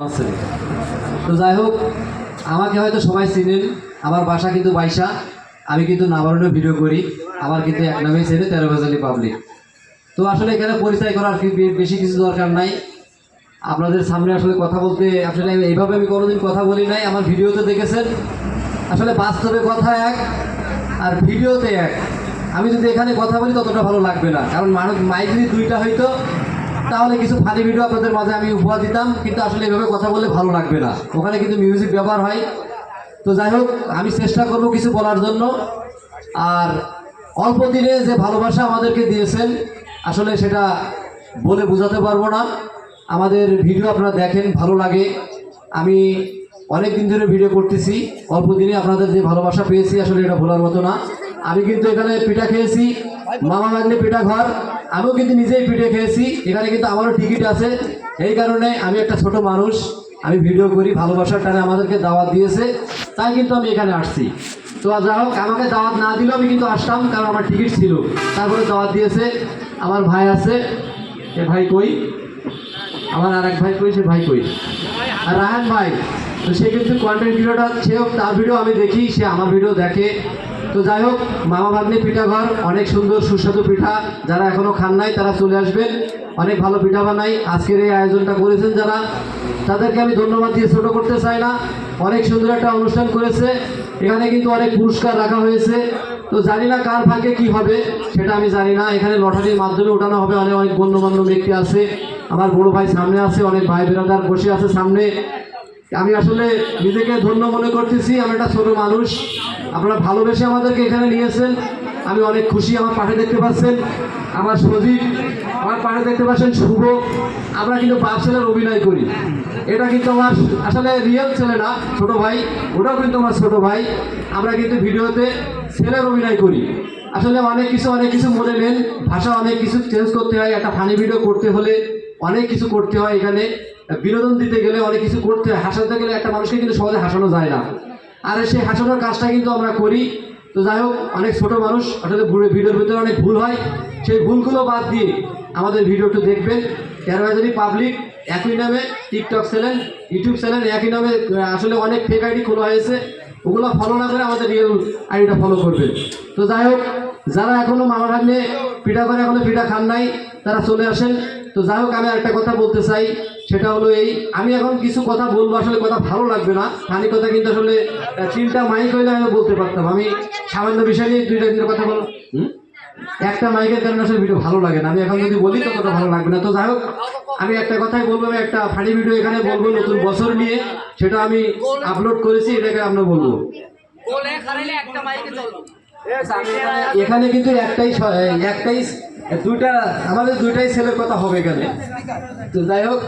তো যাই হোক, আমাকে হয়তো সবাই চিনেন, আমার বাসা কিন্তু বাইশা। আমি কিন্তু নাবারণে ভিডিও করি, আমার কিন্তু এক নামেই ছেড়ে তেরো ভেজালি পাবলিক তো আসলে এখানে পরিচয় করার বেশি কিছু দরকার নাই। আপনাদের সামনে আসলে কথা বলতে, আসলে এইভাবে আমি কোনোদিন কথা বলি নাই, আমার ভিডিওতে দেখেছেন। আসলে বাস্তবে কথা এক, আর ভিডিওতে এক। আমি যদি এখানে কথা বলি, ততটা ভালো লাগবে না। কারণ মানুষ মাইক যদি দুইটা হইতো তাহলে কিছু ফানি ভিডিও আপনাদের মাঝে আমি উপহার দিতাম, কিন্তু আসলে এভাবে কথা বললে ভালো লাগবে না। ওখানে কিন্তু মিউজিক ব্যবহার হয়। তো যাই হোক, আমি চেষ্টা করব কিছু বলার জন্য। আর অল্প দিনে যে ভালোবাসা আমাদেরকে দিয়েছেন, আসলে সেটা বলে বোঝাতে পারব না। আমাদের ভিডিও আপনারা দেখেন, ভালো লাগে। আমি অনেক দিন ধরে ভিডিও করতেছি। অল্প দিনে আপনাদের যে ভালোবাসা পেয়েছি, আসলে এটা ভোলার মতো না। আমি কিন্তু এখানে পিঠা খেয়েছি। মামা মাগনে পিঠা ঘর। আমিও কিন্তু নিজেই পিঠে খেয়েছি। এখানে কিন্তু আমারও টিকিট আছে। এই কারণে আমি একটা ছোট মানুষ। আমি ভিডিও করি, ভালোবাসার টানে আমাদেরকে দাওয়াত দিয়েছে। তাই কিন্তু আমি এখানে আসছি। তো যা হোক, আমাকে দাওয়াত না দিলেও আমি কিন্তু আসতাম, কারণ আমার টিকিট ছিল। তারপরে দাওয়াত দিয়েছে। আমার ভাই আছে। এ ভাই কই? আমার আর এক ভাই কই? সে ভাই কই? আর রাহান ভাই। তো সে কিন্তু কন্টেন্ট ভিডিওটা সেও তার ভিডিও আমি দেখি, সে আমার ভিডিও দেখে। তো যাই হোক, মামা ভাগ্নে পিঠা ঘর, অনেক সুন্দর সুস্বাদু পিঠা। যারা এখনও খান নাই, তারা চলে আসবেন। অনেক ভালো পিঠা বানাই। আজকের এই আয়োজনটা করেছেন যারা, তাদেরকে আমি ধন্যবাদ দিয়ে ছোটো করতে চাই না। অনেক সুন্দর একটা অনুষ্ঠান করেছে। এখানে কিন্তু অনেক পুরস্কার রাখা হয়েছে। তো জানি না কার ভাগ্যে কি হবে, সেটা আমি জানি না। এখানে লটারির মাধ্যমে ওঠানো হবে অনেক অনেক গণ্যমান্য ব্যক্তি আছে। আমার বড় ভাই সামনে আছে, অনেক ভাই বেরাদার বসে আছে সামনে। আমি আসলে নিজেকে ধন্য মনে করতেছি, আমি একটা ছোট মানুষ। আপনারা ভালোবেসে আমাদেরকে এখানে নিয়েছেন আমি অনেক খুশি আমার পাশে দেখতে পাচ্ছেন। আমার সজীব, আমার পাশে দেখতে পাচ্ছেন শুভ। আমরা কিন্তু বাপ ছেলের অভিনয় করি। এটা কিন্তু আমার আসলে রিয়েল ছেলে না, ছোট ভাই। ওটাও কিন্তু আমার ছোট ভাই। আমরা কিন্তু ভিডিওতে ছেলের অভিনয় করি। আসলে অনেক কিছু অনেক কিছু মনে নেন। ভাষা অনেক কিছু চেঞ্জ করতে হয়। একটা ফানি ভিডিও করতে হলে অনেক কিছু করতে হয় এখানে। বিনোদন দিতে গেলে অনেক কিছু করতে হাসাতে গেলে একটা মানুষকে কিন্তু সহজে হাসানো যায় না। আর সেই হাসানোর কাজটা কিন্তু আমরা করি। তো যাই হোক, অনেক ছোট মানুষ, আসলে ভিডিওর ভিতরে অনেক ভুল হয়। সেই ভুলগুলো বাদ দিয়ে আমাদের ভিডিওটা দেখবেন। তেরো পাবলিক একই নামে টিকটক চ্যানেল ইউটিউব চ্যানেল একই নামে আসলে অনেক ফেক আইডি খোলা হয়েছে, ওগুলো ফলো না করে আমাদের রিয়েল আইডিটা ফলো করবেন। তো যাই হোক, যারা এখনও মামা নিয়ে পিঠা করে, এখনও পিঠা খান নাই, তারা চলে আসেন। তো যাই হোক, আমি একটা কথা বলতে চাই, সেটা হলো এই, আমি এখন কিছু কথা বলব, আসলে কথা ভালো লাগবে না। খানি কথা কিন্তু আসলে তিনটা মাইক হইলে আমি বলতে পারতাম। আমি সামান্য বিষয় নিয়ে দুইটা তিনটা কথা বলো একটা মাইকের কারণে আসলে ভিডিও ভালো লাগে না। আমি এখন যদি বলি, তো কথা ভালো লাগবে না। তো যাই হোক, আমি একটা কথাই বলব, আমি একটা ফানি ভিডিও এখানে বলব, নতুন বছর নিয়ে। সেটা আমি আপলোড করেছি, এটাকে আমরা বলব। একটা মাইকে চলবো। এখানে কিন্তু একটাই একটাই দুটা আমাদের দুইটাই ছেলের কথা হবে এখানে। তো যাই হোক